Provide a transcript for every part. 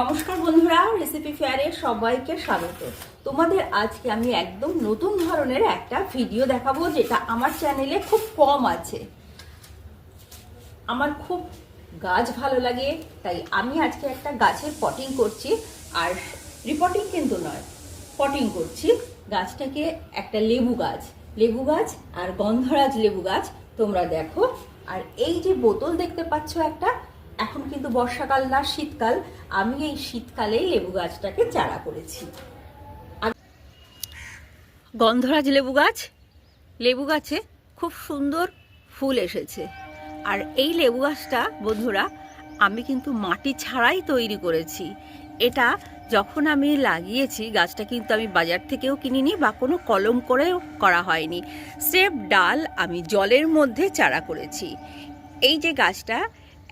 নমস্কার বন্ধুরা রেসিপি ফেয়ারে সবাইকে স্বাগত। তোমাদের আজকে আমি একদম নতুন ধরনের একটা ভিডিও দেখাবো যেটা আমার চ্যানেলে খুব কম আছে। আমার খুব গাছ ভালো লাগে, তাই আমি আজকে একটা গাছের পটিং করছি। আর রিপোর্টিং কিন্তু নয় পটিং করছি। গাছটাকে একটা লেবু গাছ লেবু গাছ আর গন্ধরাজ লেবু গাছ তোমরা দেখো। আর এই যে বোতল দেখতে পাচ্ছ একটা এখন কিন্তু বর্ষাকাল না, শীতকাল। আমি এই শীতকালেই লেবু গাছটাকে চারা করেছি। গন্ধরাজ লেবু গাছ? লেবু গাছে খুব সুন্দর ফুল এসেছে। আর এই লেবু গাছটা, বন্ধুরা, আমি কিন্তু মাটি ছাড়াই তৈরি করেছি। এটা যখন আমি লাগিয়েছি, গাছটা কিন্তু আমি বাজার থেকেও কিনিনি বা কোনো কলম করেও করা হয়নি। স্রেফ ডাল আমি জলের মধ্যে চারা করেছি। এই যে গাছটা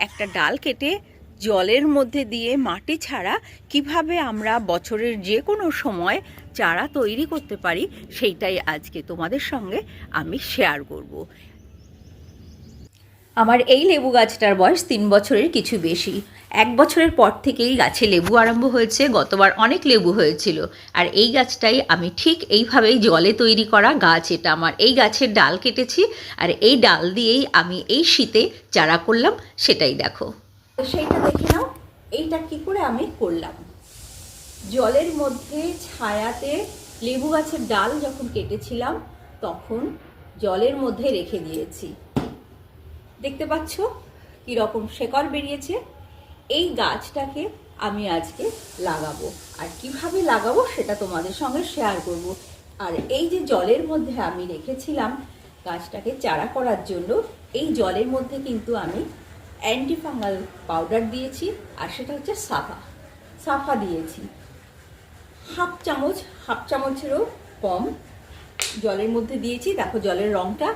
একটা ডাল কেটে জলের মধ্যে দিয়ে মাটি ছাড়া কীভাবে আমরা বছরের যে কোনো সময় চারা তৈরি করতে পারি, সেইটাই আজকে তোমাদের সঙ্গে আমি শেয়ার করব। আমার এই লেবু গাছটার বয়স তিন বছরের কিছু বেশি। এক বছরের পর থেকেই গাছে লেবু আরম্ভ হয়েছে, গতবার অনেক লেবু হয়েছিল। আর এই গাছটাই আমি ঠিক এইভাবেই জলে তৈরি করা গাছ, এটা আমার এই গাছের ডাল কেটেছি। আর এই ডাল দিয়েই আমি এই শীতে চারা করলাম, সেটাই দেখো। সেইটা দেখে নাও, এইটা কি করে আমি করলাম। জলের মধ্যে ছায়াতে লেবু গাছের ডাল যখন কেটেছিলাম, তখন জলের মধ্যে রেখে দিয়েছি। দেখতে পাচ্ছ কি রকম শেকড় বেরিয়েছে। এই গাছটাকে আমি আজকে লাগাবো। আর কীভাবে লাগাবো সেটা তোমাদের সঙ্গে শেয়ার করব। আর এই যে জলের মধ্যে আমি রেখেছিলাম গাছটাকে চারা করার জন্য, এই জলের মধ্যে কিন্তু আমি অ্যান্টিফাঙ্গাল পাউডার দিয়েছি আর সেটা হচ্ছে সাফা। সাফা দিয়েছি। হাফ চামচ, হাফ চামচেরও কম জলের মধ্যে দিয়েছি। দেখো জলের রঙটা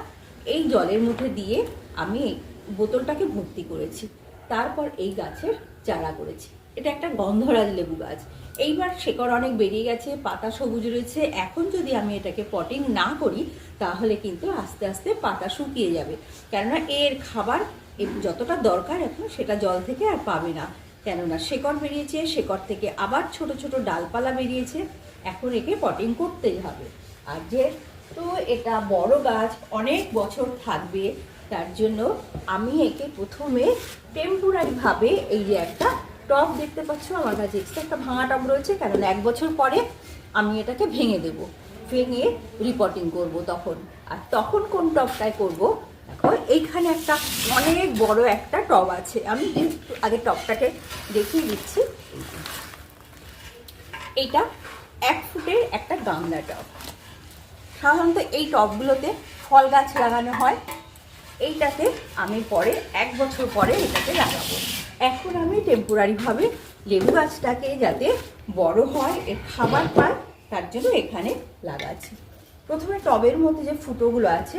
এই জলের মধ্যে দিয়ে আমি বোতলটাকে ভর্তি করেছি। তারপর এই গাছের চারা করেছি। এটা একটা গন্ধরাজ লেবু গাছ। এইবার শেকড় অনেক বেরিয়ে গেছে, পাতা সবুজ রয়েছে। এখন যদি আমি এটাকে পটিং না করি, তাহলে কিন্তু আস্তে আস্তে পাতা শুকিয়ে যাবে। কেননা এর খাবার যতটা দরকার এখন, সেটা জল থেকে আর পাবে না। কেননা শেকড় বেরিয়েছে, শেকড় থেকে আবার ছোট ছোট ডালপালা বেরিয়েছে। এখন একে পটিং করতেই হবে। আর যে তো এটা বড় গাছ, অনেক বছর থাকবে। তার জন্য আমি একে প্রথমে টেম্পোরারিভাবে এই যে একটা টব দেখতে পাচ্ছ, আমার কাছে একটা ভাঙা টব রয়েছে, কেননা এক বছর পরে আমি এটাকে ভেঙে দেব, ভেঙে রিপোর্টিং করব তখন। আর তখন কোন টবটায় করব? দেখো, এইখানে একটা অনেক বড় একটা টব আছে। আমি আগে টবটাকে দেখিয়ে দিচ্ছি। এটা এক ফুটের একটা গামলা টব। সাধারণত এই টবগুলোতে ফল গাছ লাগানো হয়। এইটাতে আমি পরে, এক বছর পরে এটাকে লাগাবো। এখন আমি টেম্পোরারিভাবে লেবু গাছটাকে যাতে বড় হয়, এর খাবার পায়, তার জন্য এখানে লাগাচ্ছি। প্রথমে টবের মধ্যে যে ফুটোগুলো আছে,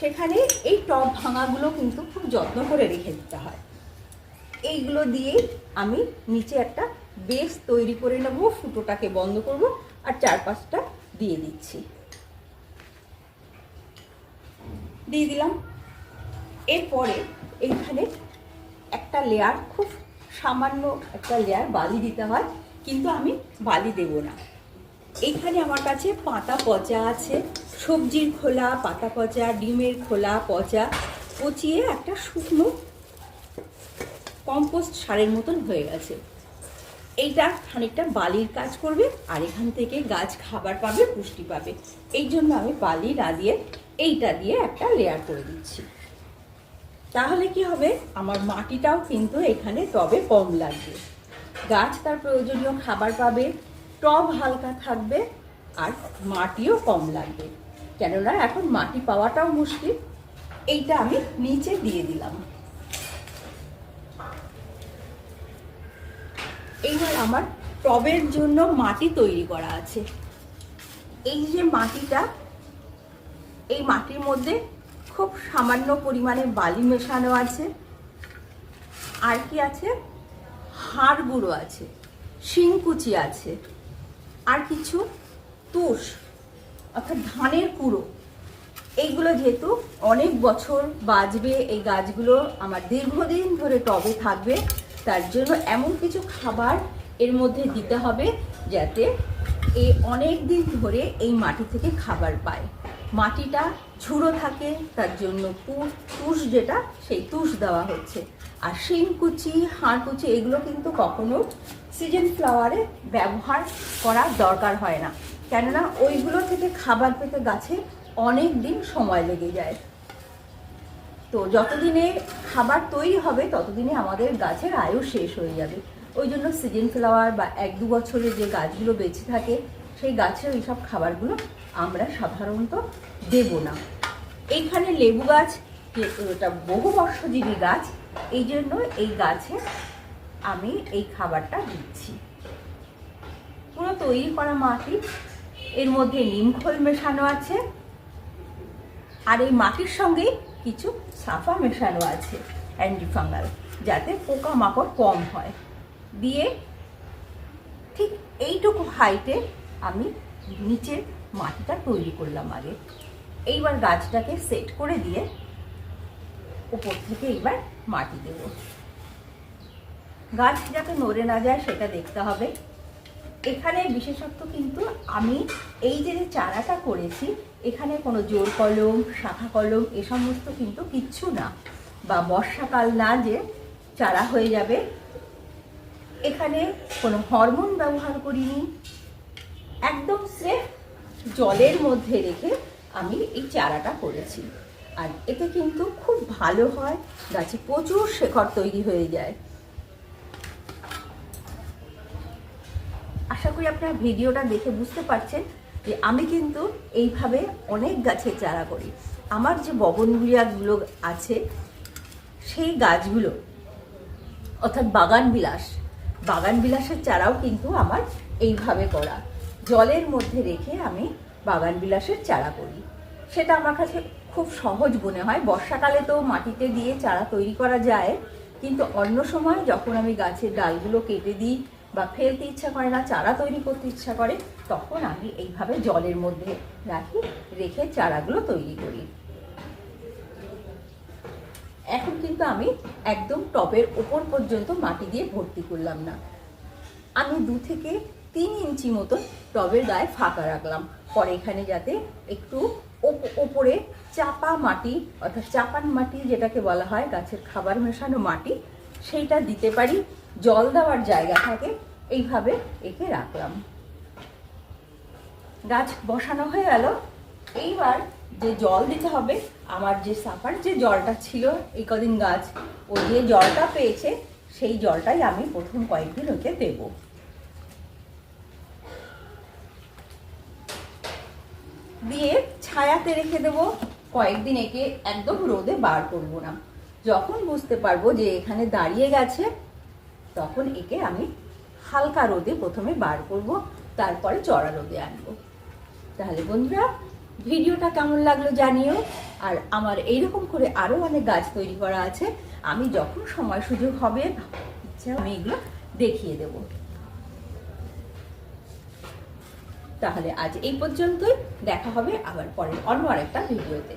সেখানে এই টব ভাঙাগুলো কিন্তু খুব যত্ন করে রেখে দিতে হয়। এইগুলো দিয়েই আমি নিচে একটা বেস তৈরি করে নেব, ফুটোটাকে বন্ধ করব, আর চারপাশটা দিয়ে দিচ্ছি। দিয়ে দিলাম। এরপরে এইখানে একটা লেয়ার খুব সামান্য একটা লেয়ার বালি দিতে হয়, কিন্তু আমি বালি দেব না। এইখানে আমার কাছে পাতা পচা আছে, সবজির খোলা, পাতা পচা, ডিমের খোলা, পচা, পচিয়ে একটা শুকনো কম্পোস্ট সারের মতন হয়ে গেছে। এইটা খানিকটা বালির কাজ করবে আর এখান থেকে গাছ খাবার পাবে, পুষ্টি পাবে। এই জন্য আমি বালি না দিয়ে এইটা দিয়ে একটা লেয়ার করে দিচ্ছি। তাহলে কি হবে? আমার মাটিটাও কিন্তু এখানে টবে কম লাগবে। গাছ তার প্রয়োজনীয় খাবার পাবে, টব হালকা থাকবে আর মাটিও কম লাগবে। কেননা এখন মাটি পাওয়াটাও মুশকিল। এইটা আমি নিচে দিয়ে দিলাম। এইবার আমার টবের জন্য মাটি তৈরি করা আছে। এই যে মাটিটা, এই মাটির মধ্যে খুব সামান্য পরিমাণে বালি মেশানো আছে। আর কি আছে? হাড় গুঁড়ো আছে, শিংকুচি আছে, আর কিছু তুষ, অর্থাৎ ধানের কুড়ো। এইগুলো যেহেতু অনেক বছর বাঁচবে, এই গাছগুলো আমার দীর্ঘদিন ধরে টবে থাকবে তার জন্য এমন কিছু খাবার এর মধ্যে দিতে হবে যাতে এ অনেক দিন ধরে এই মাটি থেকে খাবার পায়। মাটিটা ঝুড়ো থাকে, তার জন্য পুষ তুষ যেটা, সেই তুষ দেওয়া হচ্ছে। আর শিমকুচি হাড়কুচি এগুলো কিন্তু কখনো সিজন ফ্লাওয়ারে ব্যবহার করা দরকার হয় না। কেননা ওইগুলো থেকে খাবার পেতে গাছে অনেক দিন সময় লেগে যায়। তো যতদিনে খাবার তৈরি হবে, ততদিনে আমাদের গাছের আয়ু শেষ হয়ে যাবে। ওই জন্য সিজন ফ্লাওয়ার বা এক দু বছরের যে গাছগুলো বেঁচে থাকে, সেই গাছের সব খাবারগুলো আমরা সাধারণত দেব না। এইখানে লেবু গাছ ওটা বহু বর্ষজীবী গাছ, এই জন্য এই গাছে আমি এই খাবারটা দিচ্ছি। পুরো তৈরি করা মাটি, এর মধ্যে নিমখোল মেশানো আছে। আর এই মাটির সঙ্গে কিছু সাফা মেশানো আছে অ্যান্টিফাঙ্গাল যাতে পোকা মাকড় কম হয়। দিয়ে ঠিক এইটুকু হাইটে আমি নিচের মাটিটা তৈরি করলাম আগে। এইবার গাছটাকে সেট করে দিয়ে উপর থেকে এইবার মাটি দেব। গাছ যাতে নড়ে না যায়, সেটা দেখতে হবে। এখানে বিশেষত্ব কিন্তু আমি এই যে চারাটা করেছি, এখানে কোনো জোর কলম, শাখা কলম এ সমস্ত কিন্তু কিচ্ছু না বা বর্ষাকাল না যে চারা হয়ে যাবে। এখানে কোনো হরমোন ব্যবহার করিনি। একদম স্রেফ জলের মধ্যে রেখে আমি এই চারাটা করেছি। আর এতে কিন্তু খুব ভালো হয়, গাছে প্রচুর শেখর তৈরি হয়ে যায়। আশা করি আপনারা ভিডিওটা দেখে বুঝতে পারছেন যে আমি কিন্তু এইভাবে অনেক গাছের চারা করি। আমার যে বগনগুলিয়াগুলো আছে, সেই গাছগুলো, অর্থাৎ বাগান বিলাস বাগান বিলাসের চারাও কিন্তু আমার এইভাবে করা। জলের মধ্যে রেখে আমি বাগান বিলাসের চারা করি। সেটা আমার কাছে খুব সহজ মনে হয়। বর্ষাকালে তো মাটিতে দিয়ে চারা তৈরি করা যায়, কিন্তু অন্য সময় যখন আমি গাছের ডালগুলো কেটে দিই বা ফেলতে ইচ্ছা করে না, চারা তৈরি করতে ইচ্ছা করে, তখন আমি এইভাবে জলের মধ্যে রাখি, রেখে চারাগুলো তৈরি করি। এখন কিন্তু আমি একদম টবের ওপর পর্যন্ত মাটি দিয়ে ভর্তি করলাম না। আমি দু থেকে তিন ইঞ্চি মতো টবের গায়ে ফাঁকা রাখলাম। পরে এখানে যাতে একটু ওপ- ওপরে চাপা মাটি, অর্থাৎ চাপান মাটি যেটাকে বলা হয়, গাছের খাবার মেশানো মাটি, সেইটা দিতে পারি। জল দেওয়ার জায়গা থাকে, এইভাবে একে রাখলাম। গাছ বসানো হয়ে গেল। এইবার যে জল দিতে হবে, আমার যে সাফার যে জলটা ছিল, এই কদিন গাছ, ও যে জলটা পেয়েছে, সেই জলটাই আমি প্রথম কয়েকদিন ওকে দেব। দিয়ে ছায়াতে রেখে দেব। কয়েকদিন একে একদম রোদে বার করব না। যখন বুঝতে পারব যে এখানে দাঁড়িয়ে গেছে তখন একে আমি হালকা রোদে প্রথমে বার করব, তারপরে চড়া রোদে আনব। তাহলে বন্ধুরা, ভিডিওটা কেমন লাগল জানিও, আর আমার এইরকম করে আরও অনেক গাছ তৈরি করা আছে, আমি যখন সময় সুযোগ হবে, ইচ্ছা, আমি এগুলো দেখিয়ে দেব। তাহলে আজ এই পর্যন্তই, দেখা হবে আবার পরের অন্য আরেকটা ভিডিওতে।